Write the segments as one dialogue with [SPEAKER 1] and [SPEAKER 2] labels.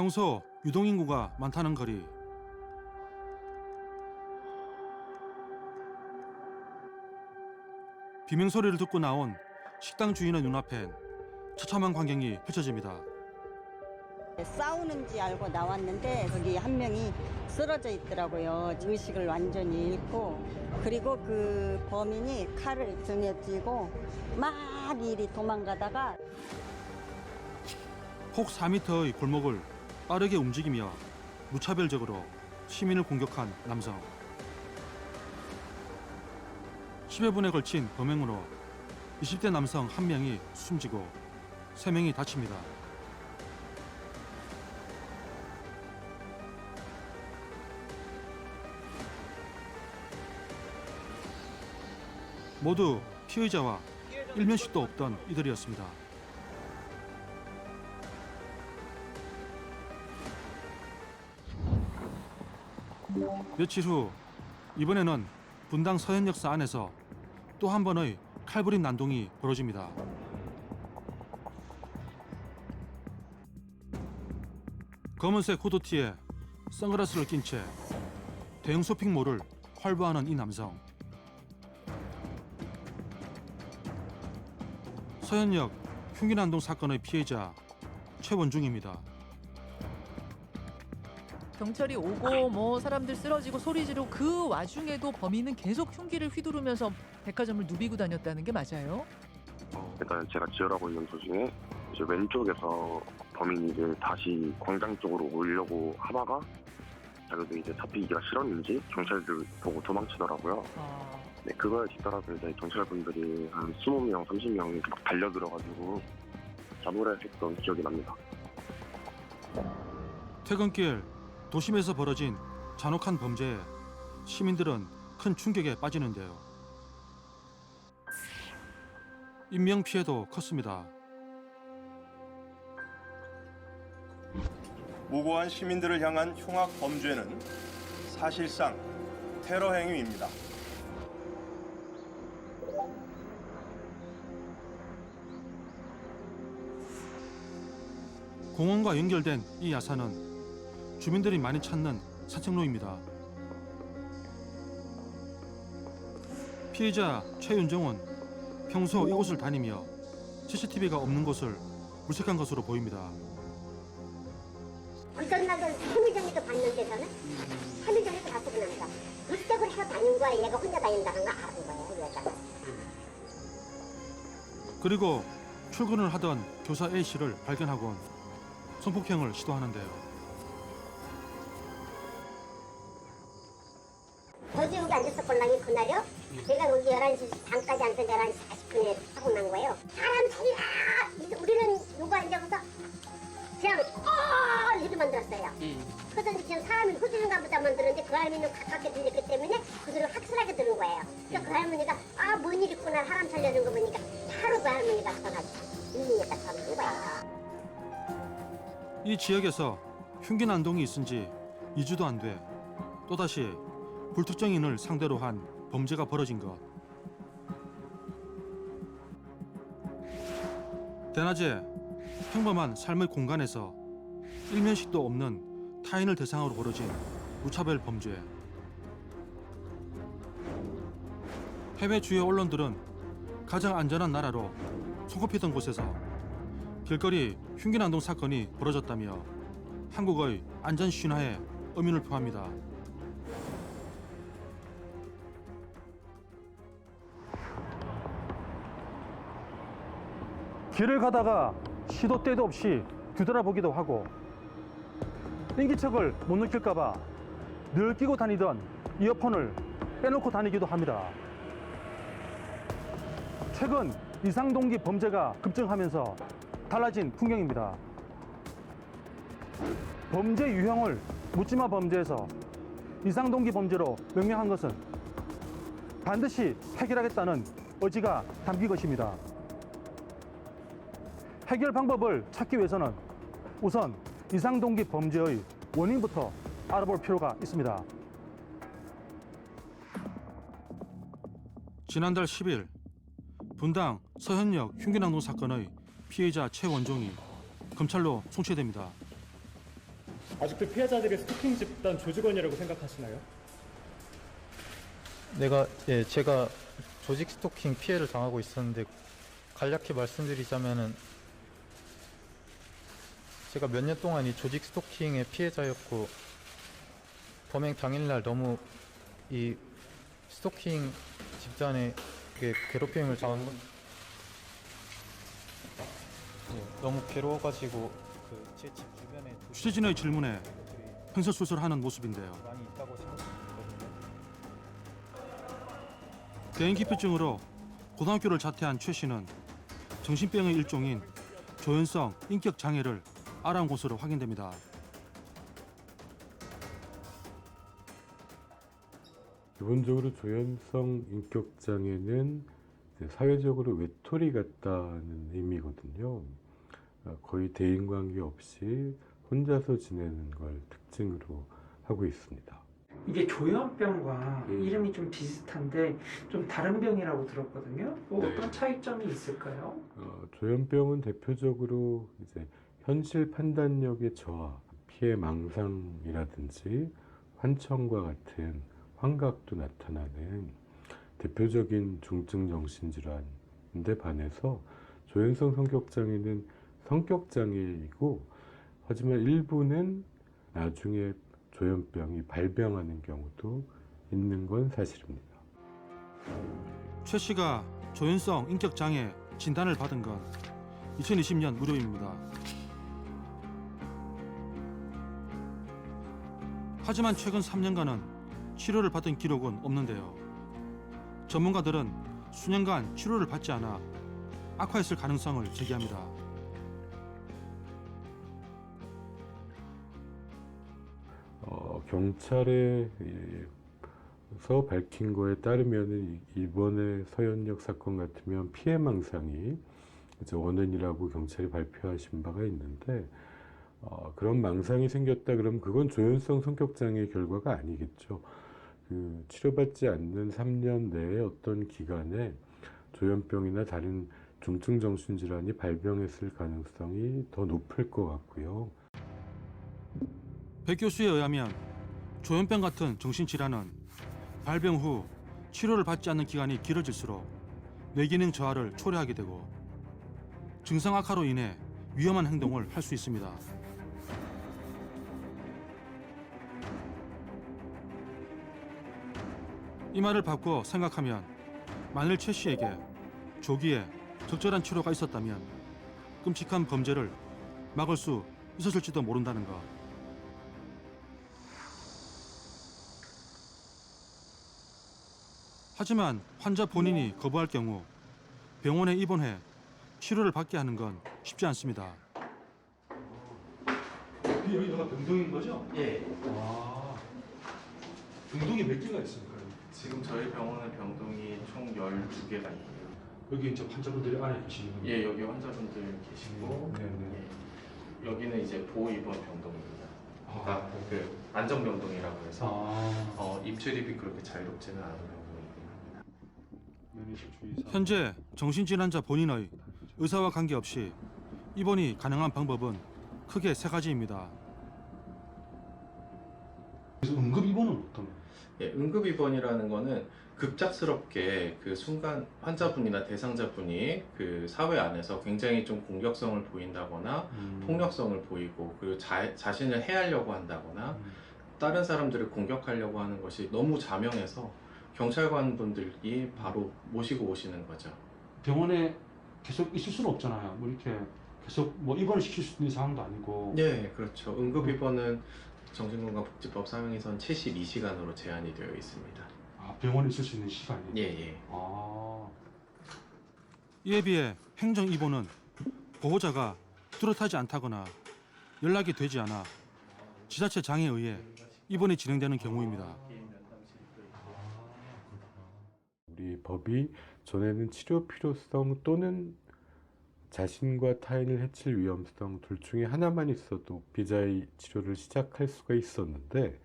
[SPEAKER 1] 평소 유동인구가 많다는 거리. 비명 소리를 듣고 나온 식당 주인의 눈앞엔 처참한 광경이 펼쳐집니다.
[SPEAKER 2] 싸우는지 알고 나왔는데 거기 한 명이 쓰러져 있더라고요. 의식을 완전히 잃고 그리고 그 범인이 칼을 등에 쥐고 막 이리 도망가다가
[SPEAKER 1] 폭 4m의 골목을 빠르게 움직이며 무차별적으로 시민을 공격한 남성. 10여 분에 걸친 범행으로 20대 남성 한 명이 숨지고 3명이 다칩니다. 모두 피의자와 일면식도 없던 이들이었습니다. 며칠 후 이번에는 분당 서현역사 안에서 또 한 번의 칼부림 난동이 벌어집니다. 검은색 후드티에 선글라스를 낀 채 대형 쇼핑몰을 활보하는 이 남성. 서현역 흉기난동 사건의 피해자 최원중입니다.
[SPEAKER 3] 경찰이 오고 뭐 사람들 쓰러지고 소리 지르고 그 와중에도 범인은 계속 흉기를 휘두르면서 백화점을 누비고 다녔다는 게 맞아요?
[SPEAKER 4] 어, 일단 제가 지혈하고 있는 도중에 이제 왼쪽에서 범인이 이제 다시 광장 쪽으로 오려고 하다가 자기도 이제 잡히기가 싫었는지 경찰들 보고 도망치더라고요.
[SPEAKER 3] 아,
[SPEAKER 4] 네, 그거에 뒤따라서 이제 경찰분들이 한 20명, 30명이 막 달려들어가지고 잡으려 했던 기억이 납니다.
[SPEAKER 1] 퇴근길 도심에서 벌어진 잔혹한 범죄에 시민들은 큰 충격에 빠지는데요. 인명 피해도 컸습니다.
[SPEAKER 5] 무고한 시민들을 향한 흉악 범죄는 사실상 테러 행위입니다.
[SPEAKER 1] 공원과 연결된 이 야산은 주민들이 많이 찾는 산책로입니다. 피해자 최윤정은 평소 이곳을 다니며 CCTV가 없는 곳을 물색한 것으로 보입니다.
[SPEAKER 6] 어떤 날은 3일 전에도 봤는데 저는 3일 전에도 봤고 납니다. 물색을 해서 다닌 거야 얘가 혼자 다닌다는 거 알은 거예요 여자가.
[SPEAKER 1] 그리고 출근을 하던 교사 A 씨를 발견하곤 성폭행을 시도하는데요.
[SPEAKER 6] 앉았었걸랑이 그날요. 제가 거기 11시 반까지 앉아서 11시 40분에 사고 난 거예요. 사람! 이제 우리는 요거 앉아서 그냥 어 이렇게 만 들었어요. 그래서 이제 지금 사람이 호주인가 보다만 들었는데 그 할머니는 가깝게 들렸기 때문에 그 소리를 확실하게 들은 거예요. 그러니까 그 할머니가 아 뭔 일 있구나 사람 살려준 거 보니까 바로 그 할머니가 전화지. 이니까 전화한 거예요.
[SPEAKER 1] 이 지역에서 흉기 난동이 있은 지 2주도 안 돼 또다시 불특정인을 상대로 한 범죄가 벌어진 것. 대낮에 평범한 삶의 공간에서 일면식도 없는 타인을 대상으로 벌어진 무차별 범죄. 해외 주요 언론들은 가장 안전한 나라로 손꼽히던 곳에서 길거리 흉기 난동 사건이 벌어졌다며 한국의 안전 신화에 의문을 표합니다. 길을 가다가 시도 때도 없이 뒤돌아보기도 하고 인기척을 못 느낄까봐 늘 끼고 다니던 이어폰을 빼놓고 다니기도 합니다. 최근 이상동기 범죄가 급증하면서 달라진 풍경입니다. 범죄 유형을 묻지마 범죄에서 이상동기 범죄로 명명한 것은 반드시 해결하겠다는 의지가 담긴 것입니다. 해결 방법을 찾기 위해서는 우선 이상동기 범죄의 원인부터 알아볼 필요가 있습니다. 지난달 10일 분당 서현역 흉기난동 사건의 피해자 최원종이 검찰로 송치됩니다.
[SPEAKER 7] 아직도 피해자들이 스토킹 집단 조직원이라고 생각하시나요?
[SPEAKER 8] 내가 예 제가 조직 스토킹 피해를 당하고 있었는데 간략히 말씀드리자면은 제가 몇 년 동안 이 조직 스토킹의 피해자였고 범행 당일날 너무 이 스토킹 집단의 그 괴롭힘을 당한 건 예, 너무 괴로워가지고 그 제 집 주변에
[SPEAKER 1] 취재진의 질문에
[SPEAKER 8] 것들이
[SPEAKER 1] 횡설수설하는 모습인데요.
[SPEAKER 8] 많이 있다고 생각했거든요.
[SPEAKER 1] 대인기피증으로 고등학교를 자퇴한 최 씨는 정신병의 일종인 조현성 인격 장애를 알 아온 것으로 확인됩니다.
[SPEAKER 9] 기본적으로 조현성 인격 장애는 사회적으로 외톨이 같다는 의미거든요. 어, 거의 대인 관계 없이 혼자서 지내는 걸 특징으로 하고 있습니다.
[SPEAKER 10] 이게 조현병과
[SPEAKER 9] 음.
[SPEAKER 10] 이름이 좀 비슷한데 좀 다른 병이라고 들었거든요. 뭐
[SPEAKER 9] 네.
[SPEAKER 10] 어떤 차이점이 있을까요?
[SPEAKER 9] 어, 조현병은 대표적으로 이제 현실 판단력의 저하, 피해 망상이라든지 환청과 같은 환각도 나타나는 대표적인 중증 정신질환인데 반해서 조현성 성격장애는 성격장애이고 하지만 일부는 나중에 조현병이 발병하는 경우도 있는 건 사실입니다.
[SPEAKER 1] 최 씨가 조현성 인격 장애 진단을 받은 건 2020년 무료입니다. 하지만 최근 3년간은 치료를 받은 기록은 없는데요. 전문가들은 수년간 치료를 받지 않아 악화했을 가능성을 제기합니다.
[SPEAKER 9] 어, 경찰에서 밝힌 거에 따르면은 이- 이번에 서현역 사건 같으면 피해 망상이 이제 원인이라고 경찰이 발표하신 바가 있는데 어, 그런 망상이 생겼다 그러면 그건 조현성 성격 장애 결과가 아니겠죠. 그 치료받지 않는 3년 내에 어떤 기간에 조현병이나 다른 중증 정신질환이 발병했을 가능성이 더 높을 것 같고요.
[SPEAKER 1] 백 교수에 의하면 조현병 같은 정신질환은 발병 후 치료를 받지 않는 기간이 길어질수록 뇌기능 저하를 초래하게 되고 증상 악화로 인해 위험한 행동을 할 수 있습니다. 이 말을 바꿔 생각하면 만일 최 씨에게 조기에 적절한 치료가 있었다면 끔찍한 범죄를 막을 수 있었을지도 모른다는 것. 하지만 환자 본인이 거부할 경우 병원에 입원해 치료를 받게 하는 건 쉽지 않습니다. 여기가 병동인 거죠?
[SPEAKER 11] 예.
[SPEAKER 1] 와, 병동이 몇 개가 있습니까?
[SPEAKER 11] 지금 저희 병원은 병동이 총 12개가 있고요.
[SPEAKER 1] 여기 이제 환자분들이 안에 계시는?
[SPEAKER 11] 예, 여기 환자분들 계시고
[SPEAKER 1] 네, 네.
[SPEAKER 11] 예, 여기는 이제 보입원 병동입니다. 그러니까
[SPEAKER 1] 아,
[SPEAKER 11] 그 안정 병동이라고 해서
[SPEAKER 1] 아,
[SPEAKER 11] 어, 입출입이 그렇게 자유롭지는 않은 병동이긴 합니다.
[SPEAKER 1] 현재 정신질환자 본인의 의사와 관계없이 입원이 가능한 방법은 크게 세 가지입니다. 응급 입원은 어떤?
[SPEAKER 11] 예, 응급 입원이라는 거는 급작스럽게 그 순간 환자분이나 대상자분이 그 사회 안에서 굉장히 좀 공격성을 보인다거나
[SPEAKER 1] 음.
[SPEAKER 11] 폭력성을 보이고 그리고 자, 자신을 해하려고 한다거나
[SPEAKER 1] 음.
[SPEAKER 11] 다른 사람들을 공격하려고 하는 것이 너무 자명해서 경찰관 분들이 바로 모시고 오시는 거죠.
[SPEAKER 1] 병원에 계속 있을 수는 없잖아요. 뭐 이렇게 계속 뭐 입원을 시킬 수 있는 상황도 아니고.
[SPEAKER 11] 네, 그렇죠. 응급 입원은 정신건강 복지법 상위선 72시간으로 제한이 되어 있습니다.
[SPEAKER 1] 아, 병원에 있을 수 있는 시간이.
[SPEAKER 11] 예, 예.
[SPEAKER 1] 아. 이에 비해 행정 입원은 보호자가 뚜렷하지 않다거나 연락이 되지 않아 지자체 장애에 의해 입원이 진행되는 경우입니다.
[SPEAKER 9] 우리 법이 전에는 치료 필요성 또는 자신과 타인을 해칠 위험성 둘 중에 하나만 있어도 비자의 치료를 시작할 수가 있었는데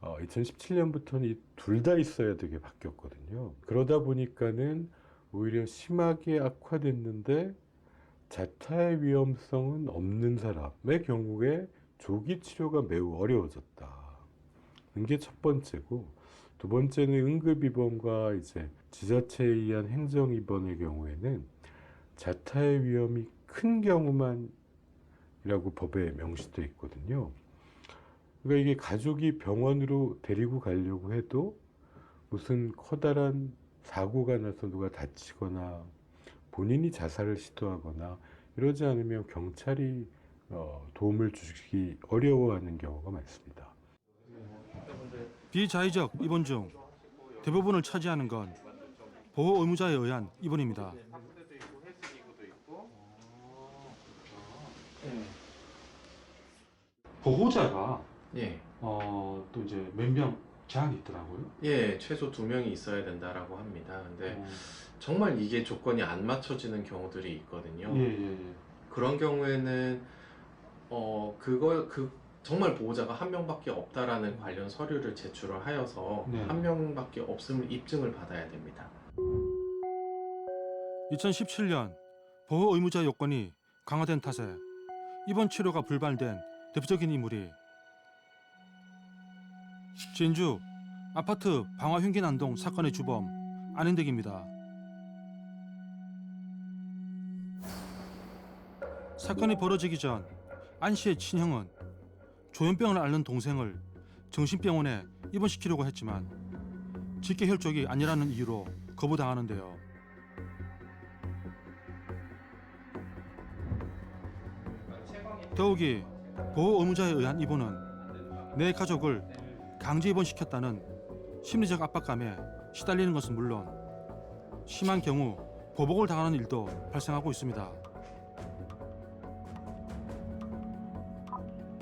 [SPEAKER 9] 어, 2017년부터는 이 둘 다 있어야 되게 바뀌었거든요. 그러다 보니까는 오히려 심하게 악화됐는데 자타의 위험성은 없는 사람의 경우에 조기 치료가 매우 어려워졌다. 이게 첫 번째고 두 번째는 응급 입원과 이제 지자체에 의한 행정 입원의 경우에는 자타의 위험이 큰 경우만이라고 법에 명시되어 있거든요. 그러니까 이게 가족이 병원으로 데리고 가려고 해도 무슨 커다란 사고가 나서 누가 다치거나 본인이 자살을 시도하거나 이러지 않으면 경찰이 어, 도움을 주기 어려워하는 경우가 많습니다.
[SPEAKER 1] 비자의적 입원 중 대부분을 차지하는 건 보호 의무자에 의한 입원입니다. 보호자가
[SPEAKER 11] 예.
[SPEAKER 1] 어, 또 이제 몇 명 제한이 있더라고요.
[SPEAKER 11] 예, 최소 두 명이 있어야 된다라고 합니다. 근데
[SPEAKER 1] 어,
[SPEAKER 11] 정말 이게 조건이 안 맞춰지는 경우들이 있거든요.
[SPEAKER 1] 예, 예, 예.
[SPEAKER 11] 그런 경우에는 어 그거 그 정말 보호자가 한 명밖에 없다라는 관련 서류를 제출을 하여서
[SPEAKER 1] 네.
[SPEAKER 11] 한 명밖에 없음을 입증을 받아야 됩니다.
[SPEAKER 1] 2017년 보호 의무자 요건이 강화된 탓에 입원 치료가 불발된 대표적인 인물이 진주 아파트 방화 흉기 난동 사건의 주범 안현택입니다. 사건이 벌어지기 전 안 씨의 친형은 조현병을 앓는 동생을 정신병원에 입원시키려고 했지만 직계 혈족이 아니라는 이유로 거부당하는데요. 더욱이 보호 의무자에 의한 입원은 내 가족을 강제 입원시켰다는 심리적 압박감에 시달리는 것은 물론 심한 경우 보복을 당하는 일도 발생하고 있습니다.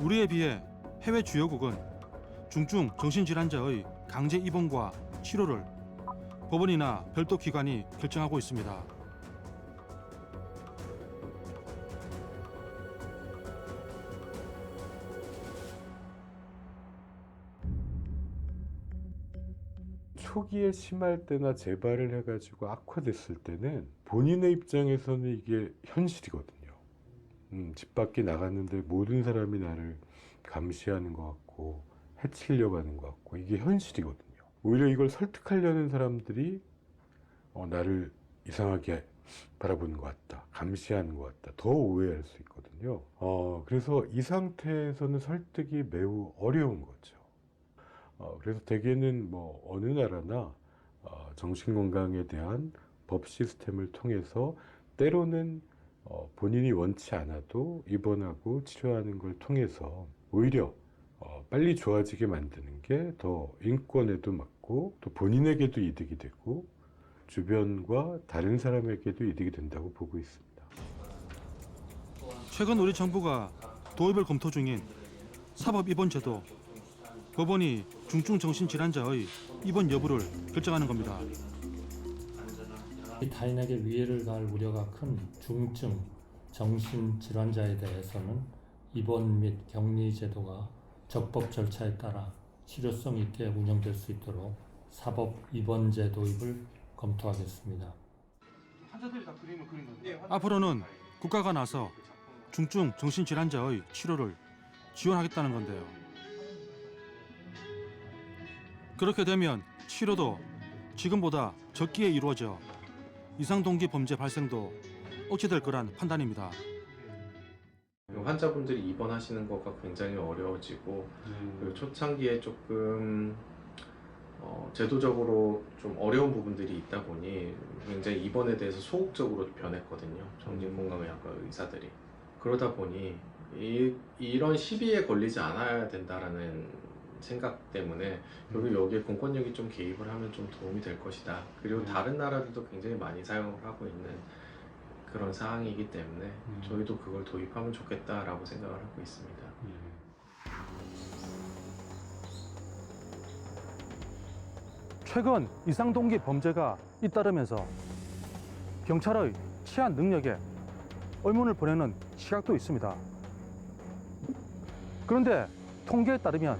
[SPEAKER 1] 우리에 비해 해외 주요국은 중증 정신질환자의 강제 입원과 치료를 법원이나 별도 기관이 결정하고 있습니다.
[SPEAKER 9] 초기에 심할 때나 재발을 해가지고 악화됐을 때는 본인의 입장에서는 이게 현실이거든요. 음, 집 밖에 나갔는데 모든 사람이 나를 감시하는 것 같고 해치려고 하는 것 같고 이게 현실이거든요. 오히려 이걸 설득하려는 사람들이 어, 나를 이상하게 바라보는 것 같다, 감시하는 것 같다, 더 오해할 수 있거든요. 어, 그래서 이 상태에서는 설득이 매우 어려운 거죠. 어, 그래서 대개는 뭐 어느 나라나 어, 정신건강에 대한 법 시스템을 통해서 때로는 어, 본인이 원치 않아도 입원하고 치료하는 걸 통해서 오히려 어, 빨리 좋아지게 만드는 게 더 인권에도 맞고 또 본인에게도 이득이 되고 주변과 다른 사람에게도 이득이 된다고 보고 있습니다.
[SPEAKER 1] 최근 우리 정부가 도입을 검토 중인 사법 입원 제도 법원이 중증 정신질환자의 입원 여부를 결정하는 겁니다.
[SPEAKER 12] 이 타인에게 위해를 가할 우려가 큰 중증 정신질환자에 대해서는 입원 및 격리 제도가 적법 절차에 따라 실효성 있게 운영될 수 있도록 사법 입원제 도입을 검토하겠습니다.
[SPEAKER 1] 앞으로는 국가가 나서 중증 정신질환자의 치료를 지원하겠다는 건데요. 그렇게 되면 치료도 지금보다 적기에 이루어져 이상 동기 범죄 발생도 억제될 거란 판단입니다.
[SPEAKER 11] 환자분들이 입원하시는 거가 굉장히 어려워지고 그리고 초창기에 조금 어, 제도적으로 좀 어려운 부분들이 있다 보니 굉장히 입원에 대해서 소극적으로 변했거든요. 정신건강의학과 의사들이. 그러다 보니 이, 이런 시비에 걸리지 않아야 된다라는 생각 때문에 결국 여기에 공권력이 좀 개입을 하면 좀 도움이 될 것이다. 그리고 다른 나라들도 굉장히 많이 사용을 하고 있는 그런 사항이기 때문에 저희도 그걸 도입하면 좋겠다라고 생각을 하고 있습니다.
[SPEAKER 1] 최근 이상 동기 범죄가 잇따르면서 경찰의 치안 능력에 의문을 보내는 시각도 있습니다. 그런데 통계에 따르면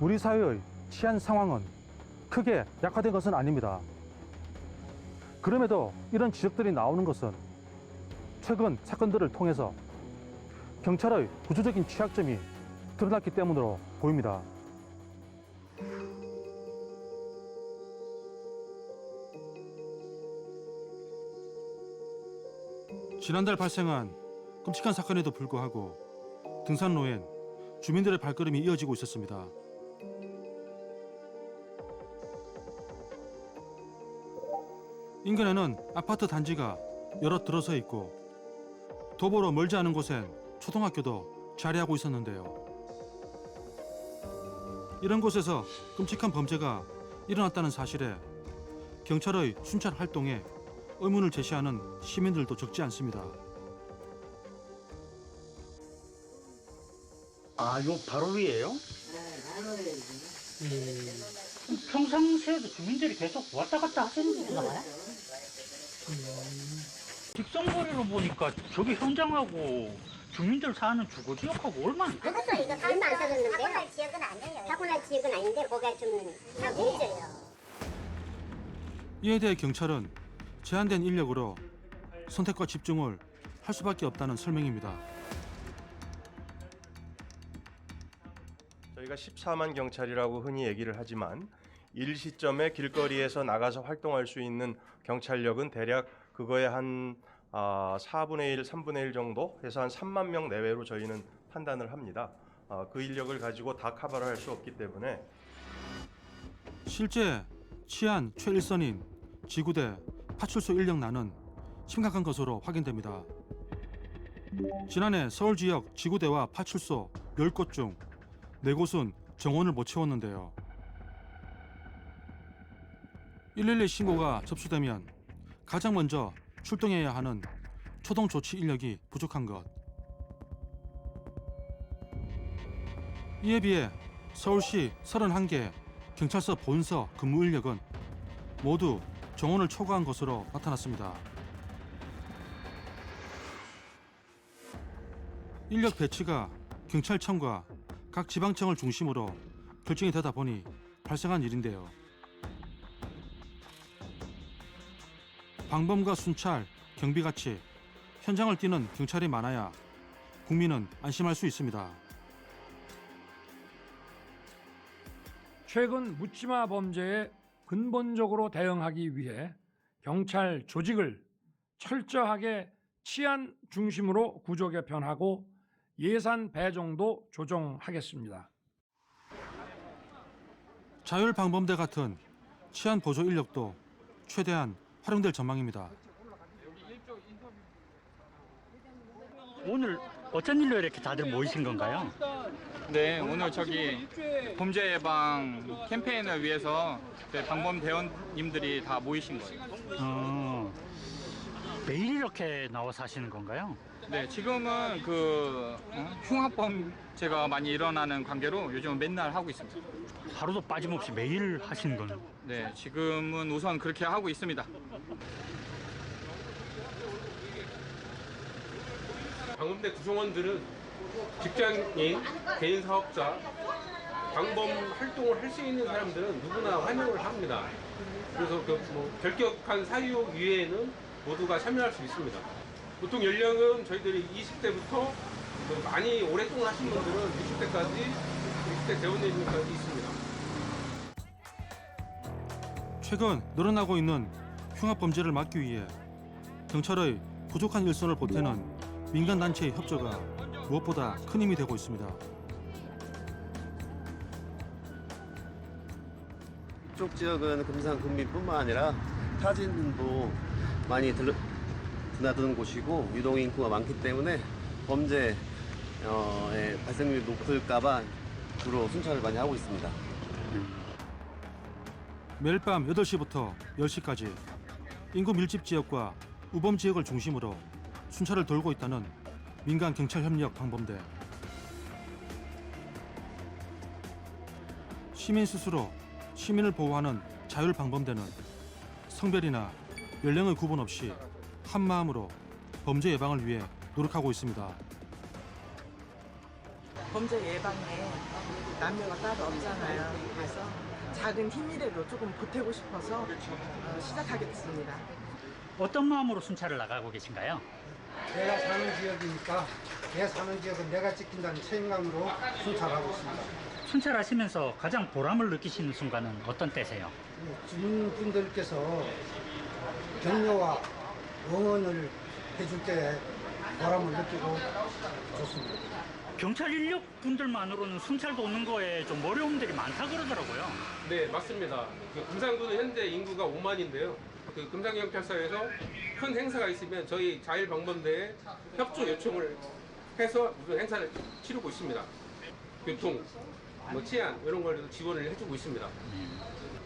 [SPEAKER 1] 우리 사회의 치안 상황은 크게 약화된 것은 아닙니다. 그럼에도 이런 지적들이 나오는 것은 최근 사건들을 통해서 경찰의 구조적인 취약점이 드러났기 때문으로 보입니다. 지난달 발생한 끔찍한 사건에도 불구하고 등산로엔 주민들의 발걸음이 이어지고 있었습니다. 인근에는 아파트 단지가 여러 들어서 있고 도보로 멀지 않은 곳엔 초등학교도 자리하고 있었는데요. 이런 곳에서 끔찍한 범죄가 일어났다는 사실에 경찰의 순찰 활동에 의문을 제시하는 시민들도 적지 않습니다.
[SPEAKER 13] 아, 요 바로 위에요? 평상시에도 주민들이 계속 왔다 갔다 하시는 거나요? 직선거리로 보니까 저기 현장하고 주민들 사는 주거 지역하고 얼마나
[SPEAKER 6] 그것도 이거 얼마 안 써졌는데요? 사고 날 지역은 아니에요. 사고 날 지역은 아닌데 거기가 좀 문제예요.
[SPEAKER 1] 이에 대해 경찰은 제한된 인력으로 선택과 집중을 할 수밖에 없다는 설명입니다.
[SPEAKER 5] 저희가 14만 경찰이라고 흔히 얘기를 하지만 일 시점에 길거리에서 나가서 활동할 수 있는 경찰력은 대략 그거의 한 아, 4분의 1, 3분의 1 정도 해서 한 3만 명 내외로 저희는 판단을 합니다. 아, 그 인력을 가지고 다 커버를 할 수 없기 때문에
[SPEAKER 1] 실제 치안 최일선인 지구대 파출소 인력 난은 심각한 것으로 확인됩니다. 지난해 서울 지역 지구대와 파출소 10곳 중 4곳은 정원을 못 채웠는데요. 112 신고가 접수되면 가장 먼저 출동해야 하는 초동 조치 인력이 부족한 것. 이에 비해 서울시 31개 경찰서 본서 근무 인력은 모두 정원을 초과한 것으로 나타났습니다. 인력 배치가 경찰청과 각 지방청을 중심으로 결정이 되다 보니 발생한 일인데요. 방범과 순찰, 경비같이 현장을 뛰는 경찰이 많아야 국민은 안심할 수 있습니다.
[SPEAKER 14] 최근 묻지마 범죄에 근본적으로 대응하기 위해 경찰 조직을 철저하게 치안 중심으로 구조 개편하고 예산 배정도 조정하겠습니다.
[SPEAKER 1] 자율 방범대 같은 치안 보조 인력도 최대한 활용될 전망입니다.
[SPEAKER 13] 오늘 어쩐 일로 이렇게 다들 모이신 건가요?
[SPEAKER 15] 네, 오늘 저기 범죄 예방 캠페인을 위해서 저희 방범 대원님들이 다 모이신 거예요.
[SPEAKER 13] 어, 매일 이렇게 나와서 하시는 건가요?
[SPEAKER 15] 네, 지금은 그 어? 흉악범죄가 많이 일어나는 관계로 요즘은 맨날 하고 있습니다.
[SPEAKER 13] 하루도 빠짐없이 매일 하시는 거는?
[SPEAKER 15] 네, 지금은 우선 그렇게 하고 있습니다.
[SPEAKER 16] 방범대 구성원들은 직장인, 개인 사업자, 방범 활동을 할 수 있는 사람들은 누구나 환영을 합니다. 그래서 그 뭐 결격한 사유 이외에는 모두가 참여할 수 있습니다. 보통 연령은 저희들이 20대부터 많이 오랫동안 하신 분들은 60대까지, 60대 대원님까지 있습니다.
[SPEAKER 1] 최근 늘어나고 있는 흉악 범죄를 막기 위해 경찰의 부족한 일선을 보태는 민간 단체의 협조가 무엇보다 큰 힘이 되고 있습니다.
[SPEAKER 17] 이쪽 지역은 금산 금민뿐만 아니라 타진도 많이 들, 드나드는 곳이고 유동 인구가 많기 때문에 범죄의 발생률이 높을까봐 주로 순찰을 많이 하고 있습니다.
[SPEAKER 1] 매일 밤 8시부터 10시까지 인구 밀집 지역과 우범 지역을 중심으로 순찰을 돌고 있다는 민간 경찰 협력 방범대. 시민 스스로 시민을 보호하는 자율 방범대는 성별이나 연령의 구분 없이 한 마음으로 범죄 예방을 위해 노력하고 있습니다.
[SPEAKER 18] 범죄 예방에 남녀가 따로 없잖아요. 그래서 작은 힘이라도 조금 보태고 싶어서 어, 시작하게 됐습니다.
[SPEAKER 13] 어떤 마음으로 순찰을 나가고 계신가요?
[SPEAKER 19] 내가 사는 지역이니까 내 사는 지역은 내가 지킨다는 책임감으로 순찰하고 있습니다.
[SPEAKER 13] 순찰하시면서 가장 보람을 느끼시는 순간은 어떤 때세요?
[SPEAKER 19] 주민분들께서 격려와 응원을 해줄 때 보람을 느끼고 좋습니다.
[SPEAKER 13] 경찰 인력 분들만으로는 순찰 돕는 거에 좀 어려움들이 많다 그러더라고요.
[SPEAKER 16] 네, 맞습니다. 그 금산구는 현재 인구가 5만인데요. 그 금산경찰서에서 큰 행사가 있으면 저희 자율방범대에 협조 요청을 해서 무슨 행사를 치르고 있습니다. 교통, 뭐 치안 이런 걸로 지원을 해주고 있습니다.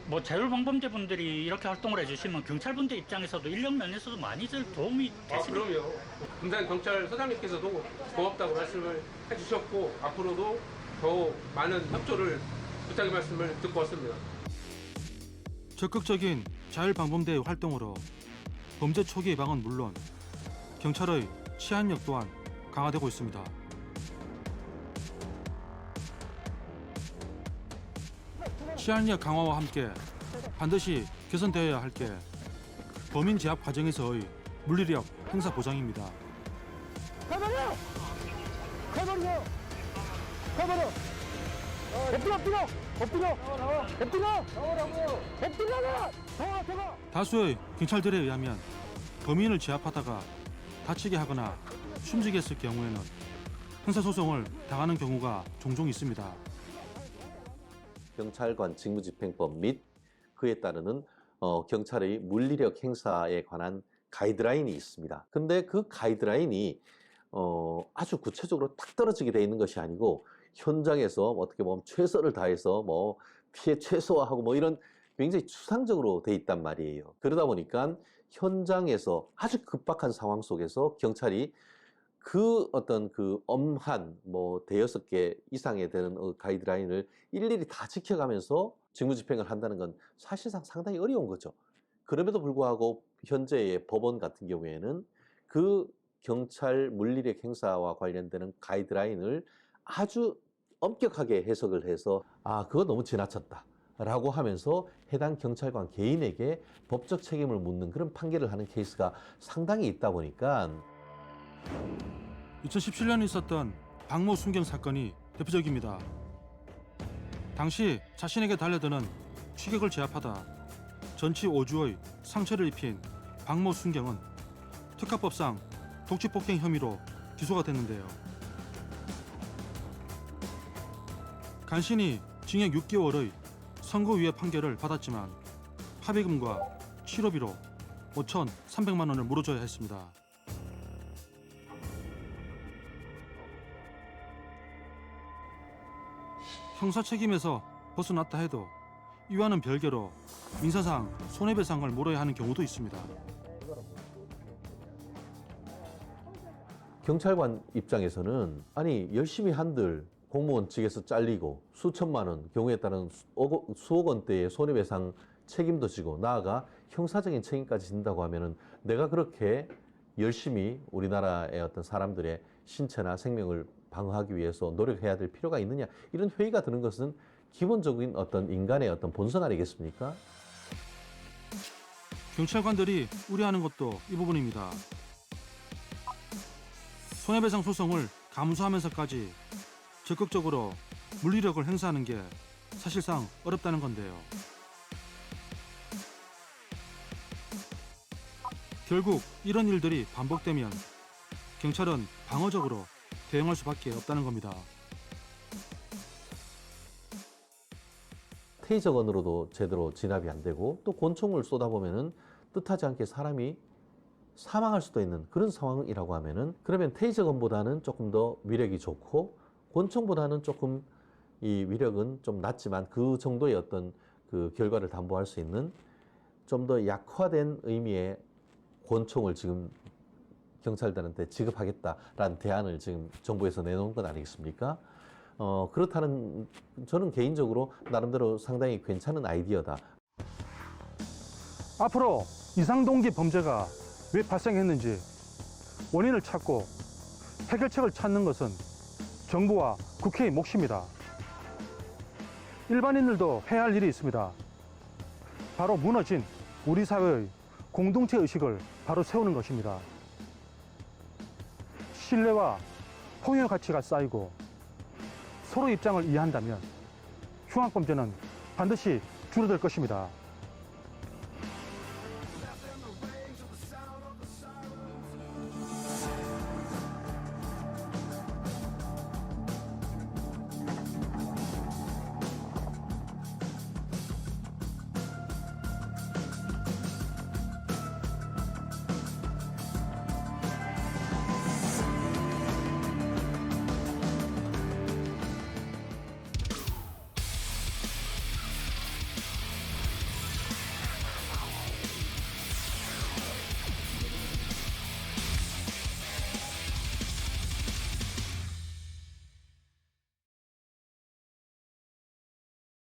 [SPEAKER 13] 뭐 자율방범대 분들이 이렇게 활동을 해주시면 경찰분들 입장에서도 인력 면에서도 많이들 도움이
[SPEAKER 16] 아,
[SPEAKER 13] 되십니다.
[SPEAKER 16] 그럼요. 금산 경찰 서장님께서도 고맙다고 말씀을 해주셨고 앞으로도 더 많은 협조를 부탁의 말씀을 듣고 왔습니다.
[SPEAKER 1] 적극적인 자율방범대 의 활동으로 범죄 초기 예방은 물론 경찰의 치안력 또한 강화되고 있습니다. 치안력 강화와 함께 반드시 개선되어야 할 게 범인 제압 과정에서의 물리력 행사 보장입니다.
[SPEAKER 20] 가버려! 가버려! 가버려! 엎드려 엎드려! 엎드려! 엎드려! 나오라고! 엎드려! 나와! 나와!
[SPEAKER 1] 다수의 경찰들에 의하면 범인을 제압하다가 다치게 하거나 숨지게 했을 경우에는 형사소송을 당하는 경우가 종종 있습니다.
[SPEAKER 21] 경찰관 직무집행법 및 그에 따르는 어, 경찰의 물리력 행사에 관한 가이드라인이 있습니다. 근데 그 가이드라인이 어, 아주 구체적으로 딱 떨어지게 돼 있는 것이 아니고 현장에서 어떻게 보면 최선을 다해서 뭐 피해 최소화하고 뭐 이런 굉장히 추상적으로 돼 있단 말이에요. 그러다 보니까 현장에서 아주 급박한 상황 속에서 경찰이 그 어떤 그 엄한 뭐 대여섯 개 이상에 되는 어, 가이드라인을 일일이 다 지켜가면서 직무집행을 한다는 건 사실상 상당히 어려운 거죠. 그럼에도 불구하고 현재의 법원 같은 경우에는 그 경찰 물리력 행사와 관련되는 가이드라인을 아주 엄격하게 해석을 해서 아 그거 너무 지나쳤다. 라고 하면서 해당 경찰관 개인에게 법적 책임을 묻는 그런 판결을 하는 케이스가 상당히 있다 보니까
[SPEAKER 1] 2017년에 있었던 박모 순경 사건이 대표적입니다. 당시 자신에게 달려드는 추격을 제압하다 전치 5주의 상처를 입힌 박모 순경은 특가법상 독취폭행 혐의로 기소가 됐는데요. 간신히 징역 6개월의 선고유예 판결을 받았지만 합의금과 치료비로 5,300만 원을 물어줘야 했습니다. 형사 책임에서 벗어났다 해도 이와는 별개로 민사상 손해배상을 물어야 하는 경우도 있습니다.
[SPEAKER 21] 경찰관 입장에서는 아니 열심히 한들 공무원 측에서 잘리고 수천만 원 경우에 따른 수억, 원대의 손해배상 책임도 지고 나아가 형사적인 책임까지 진다고 하면은 내가 그렇게 열심히 우리나라의 어떤 사람들의 신체나 생명을 방어하기 위해서 노력해야 될 필요가 있느냐 이런 회의가 드는 것은 기본적인 어떤 인간의 어떤 본성 아니겠습니까?
[SPEAKER 1] 경찰관들이 우려하는 것도 이 부분입니다. 손해배상 소송을 감수하면서까지 적극적으로 물리력을 행사하는 게 사실상 어렵다는 건데요. 결국 이런 일들이 반복되면 경찰은 방어적으로 대응할 수밖에 없다는 겁니다.
[SPEAKER 21] 테이저건으로도 제대로 진압이 안 되고 또 권총을 쏟아보면은 뜻하지 않게 사람이 사망할 수도 있는 그런 상황이라고 하면은 그러면 테이저건보다는 조금 더 위력이 좋고 권총보다는 조금 이 위력은 좀 낮지만 그 정도의 어떤 그 결과를 담보할 수 있는 좀 더 약화된 의미의 권총을 지금 경찰들한테 지급하겠다라는 대안을 지금 정부에서 내놓은 건 아니겠습니까? 어, 그렇다는 저는 개인적으로 나름대로 상당히 괜찮은 아이디어다.
[SPEAKER 14] 앞으로 이상동기 범죄가 왜 발생했는지 원인을 찾고 해결책을 찾는 것은 정부와 국회의 몫입니다. 일반인들도 해야 할 일이 있습니다. 바로 무너진 우리 사회의 공동체 의식을 바로 세우는 것입니다.
[SPEAKER 1] 신뢰와 통일 가치가 쌓이고 서로 입장을 이해한다면 흉악범죄는 반드시 줄어들 것입니다.